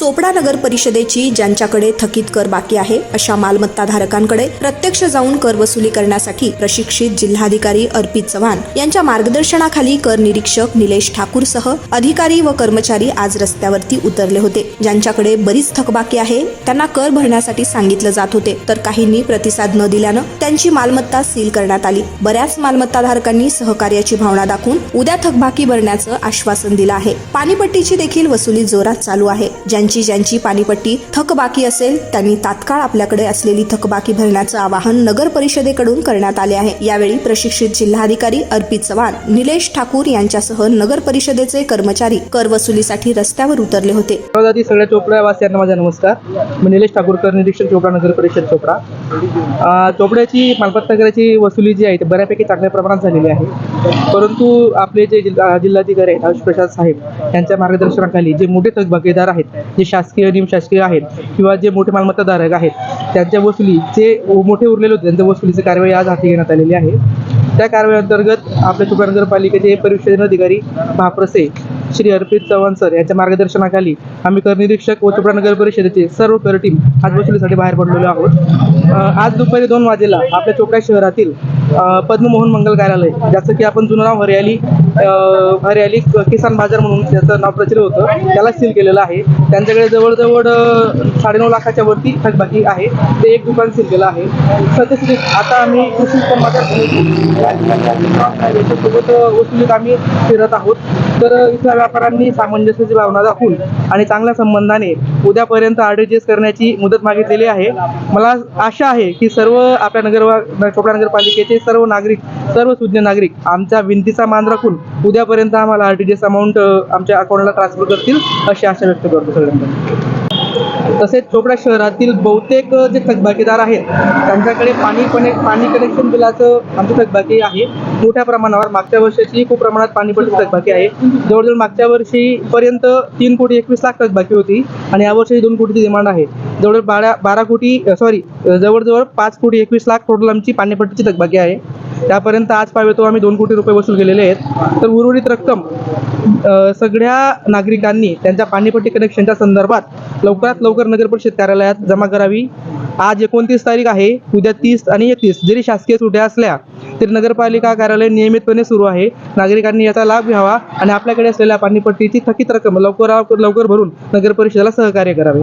चोपडा नगर परिषदेची ज्यांच्याकडे थकीत कर बाकी आहे अशा मालमत्ता धारकांकडे प्रत्यक्ष जाऊन कर वसुली करण्यासाठी प्रशिक्षित जिल्हाधिकारी अर्पित चव्हाण यांच्या मार्गदर्शनाखाली कर निरीक्षक निलेश ठाकूरसह अधिकारी व कर्मचारी आज रस्त्यावरती उतरले होते. ज्यांच्याकडे बरीच थकबाकी आहे त्यांना कर भरण्यासाठी सांगितलं जात होते तर काहींनी प्रतिसाद न दिल्यानं त्यांची मालमत्ता सील करण्यात आली. बऱ्याच मालमत्ता धारकांनी सहकार्याची भावना दाखवून उद्या थकबाकी भरण्याचं आश्वासन दिलं आहे. पाणीपट्टीची देखील वसुली जोरात चालू आहे. ज्यांची ज्यांची पाणीपट्टी थकबाकी असेल त्यांनी तात्काळ आपल्याकडे असलेली थकबाकी भरण्याचं आवाहन नगर परिषदेकडून करण्यात आले आहे. यावेळी प्रशिक्षित जिल्हाधिकारी अर्पित चव्हाण निलेश ठाकूर यांच्यासह नगर परिषदेचे कर्मचारी कर वसुलीसाठी रस्त्यावर उतरले होते. सगळ्या चोपडा वासियांना माझा नमस्कार. मी निलेश ठाकूरकर निरीक्षक चोपडा नगर परिषद चोपडा. चोपड्याची मालमत्ता कराची वसुली जी आहे ती बऱ्यापैकी चांगल्या प्रमाणात झालेली आहे. परंतु आपले जे जिल्हाधिकारी आहेत आयुष प्रसाद साहेब यांच्या मार्गदर्शनाखाली जे मोठे थकबाकीदार आहेत जे शासकीय निमशासकीय आहेत किंवा जे मोठे मालमत्ताधारक आहेत त्यांच्या वसुली जे मोठे उरलेले होते त्यांच्या वसुलीची कारवाई आज हाती घेण्यात आलेली आहे. त्या कारवाईअंतर्गत आपल्या चोपडा नगरपालिकेचे परिषदेन अधिकारी भाप्रसे श्री अर्पित चव्हाण सर यांच्या मार्गदर्शनाखाली आम्ही कर निरीक्षक व चोपडा नगर परिषदेचे सर्व कर टीम आज वसुलीसाठी बाहेर पडलेलो आहोत. आज दुपारी दोन वाजेला आपल्या चोपडा शहरातील पद्ममोहन मंगल कार्यालय ज्याचं की आपण जुनं नाव हरियाली हरियाली किसान बाजार म्हणून त्याचं नाव प्रचलित होतं. त्याला सील केलेलं आहे. त्यांच्याकडे जवळजवळ साडेनऊ लाखाच्या वरती थकबाकी आहे. ते एक दुकान सील केलं आहे. सत्यस्थितीत आता आम्ही कृषी उत्पन्न बाजार सोबत वसुलीत आम्ही फिरत आहोत. तर इथल्या व्यापाऱ्यांनी सामंजस्याची भावना दाखवून आणि चांगल्या संबंधाने उद्यापर्यंत आर करण्याची मुदत मागितलेली आहे. मला आशा आहे की सर्व आपल्या नगर चोपडा नगरपालिकेचे सर्व नागरिक सर्व सुज्ञ नागरिक आमच्या विनंतीचा मान राखून उद्यापर्यंत आम्हाला R T G S amount आमच्या अकाउंटला ट्रान्सफर करतील अशी आशा व्यक्त करतो सगळ्यांना. तसेच चोपडा शहरातील बहुतेक जे थकबाकीदार आहेत त्यांच्याकडे पाणी कने पाणी कनेक्शन बिलाचं आमची थकबाकी आहे. मोठ्या प्रमाणावर मागच्या वर्षाची खूप प्रमाणात पाणी पाणीपट्टी थकबाकी आहे. जवळजवळ मागच्या वर्षीपर्यंत तीन कोटी एकवीस लाख थकबाकी होती आणि यावर्षी दोन कोटीची डिमांड आहे. जवळजवळ बारा बारा कोटी सॉरी जवळजवळ पाच कोटी एकवीस लाख टोटल आमची पाणीपट्टीची थकबाकी आहे. त्यापर्यंत आज पाहतो आम्ही दोन कोटी रुपये वसूल केलेले आहेत. तर उर्वरित रक्कम सगळ्या नागरिकांनी त्यांच्या पाणीपट्टी कनेक्शनच्या संदर्भात लवकरात लवकर नगर परिषद कार्यालयात जमा करावी. आज एकोणतीस तारीख आहे उद्या तीस आणि एकतीस. जरी शासकीय सुट्या असल्या तरी नगरपालिका कार्यालय नियमितपणे सुरू आहे. नागरिकांनी याचा लाभ घ्यावा आणि आपल्याकडे असलेल्या पाणीपट्टीची थकीत रक्कम लवकरात लवकर भरून नगर परिषदेला सहकार्य करावे.